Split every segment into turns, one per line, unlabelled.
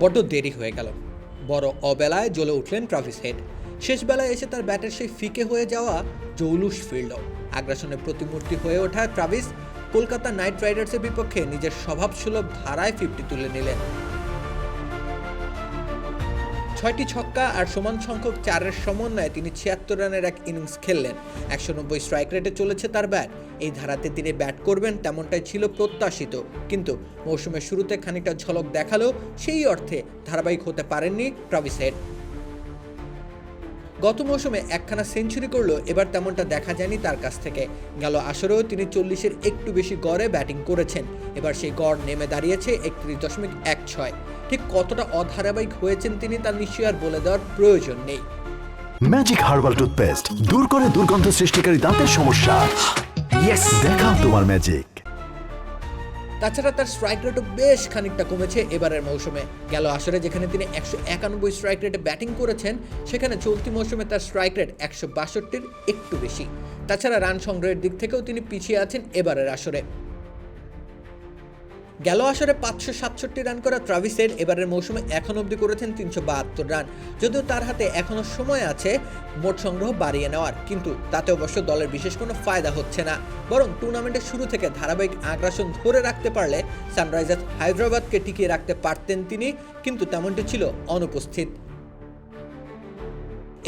বড্ড দেরি হয়ে গেল। বড় অবেলায় জ্বলে উঠলেন ট্রাভিস হেড। শেষবেলায় এসে তার ব্যাটের সেই ফিকে হয়ে যাওয়া জৌলুস ফিল্ড আগ্রাসনের প্রতিমূর্তি হয়ে ওঠা ট্রাভিস কলকাতা নাইট রাইডার্সের বিপক্ষে নিজের স্বভাবসুলভ ধারায় ফিফটি তুলে নিলেন। ছয়টি ছক্কা আর সমান সংখ্যক চারের সমন্বয়ে তিনি ছিয়াত্তর রানের এক ইনিংস খেললেন। একশো নব্বই স্ট্রাইক রেটে চলেছে তার ব্যাট এই ধারাতে তিনি ব্যাট করবেন তেমনটাই ছিল প্রত্যাশিত। কিন্তু মৌসুমের শুরুতে খানিকটা ঝলক দেখাল সেই অর্থে ধারাবাহিক হতে পারেননি ট্রাভিস হেড। গত মৌসুমে একখানা সেঞ্চুরি করলেও এবার তেমনটা দেখা যায়নি তার কাছ থেকে। গেল আসরেও তিনি চল্লিশের একটু বেশি গড়ে ব্যাটিং করেছেন। এবার সেই গড় নেমে দাঁড়িয়েছে একত্রিশ দশমিক এক ছয়। ঠিক কতটা অধারাবাহিক হয়েছেন তিনি তার নিশ্চয়ই আর বলে দেওয়ার প্রয়োজন নেই।
ম্যাজিক হার্বাল টুথপেস্ট দূর করে দুর্গন্ধ সৃষ্টিকারী দাঁতের সমস্যা। দেখাও তোমার ম্যাজিক
তাছাড়া তার স্ট্রাইক রেটও বেশ খানিকটা কমেছে এবারের মৌসুমে। গেল আসরে যেখানে তিনি একশো একানব্বই স্ট্রাইক রেটে ব্যাটিং করেছেন, সেখানে চলতি মৌসুমে তার স্ট্রাইক রেট একশো বাষট্টির একটু বেশি। তাছাড়া রান সংগ্রহের দিক থেকেও তিনি পিছিয়ে আছেন এবারের আসরে। গেল আসরে পাঁচশো সাতষট্টি রান করা ট্রাভিসের এবারের মৌসুমে এখন অবধি করেছেন তিনশো বাহাত্তর রান। যদিও তার হাতে এখনও সময় আছে মোট সংগ্রহ বাড়িয়ে নেওয়ার, কিন্তু তাতে অবশ্য দলের বিশেষ কোনো ফায়দা হচ্ছে না। বরং টুর্নামেন্টের শুরু থেকে ধারাবাহিক আগ্রাসন ধরে রাখতে পারলে সানরাইজার্স হায়দ্রাবাদকে টিকিয়ে রাখতে পারতেন তিনি, কিন্তু তেমনটি ছিল অনুপস্থিত।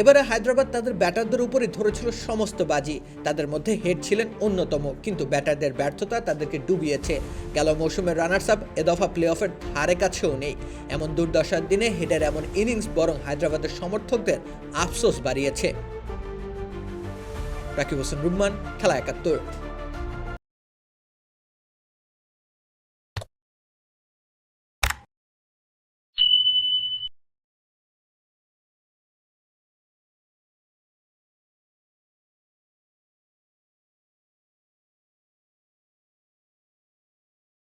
এবারে হায়দ্রাবাদ তাদের ব্যাটারদের উপরে ধরেছিল সমস্ত বাজি। তাদের মধ্যে হেড ছিলেন অন্যতম, কিন্তু ব্যাটারদের ব্যর্থতা তাদেরকে ডুবিয়েছে। গেল মৌসুমের রানার্স আপ এ দফা প্লে অফের ধারে কাছেও নেই। এমন দুর্দশার দিনে হেডের এমন ইনিংস বরং হায়দ্রাবাদের সমর্থকদের আফসোস বাড়িয়েছে। রাকিব হোসেন রুম্মান, খেলা একাত্তর।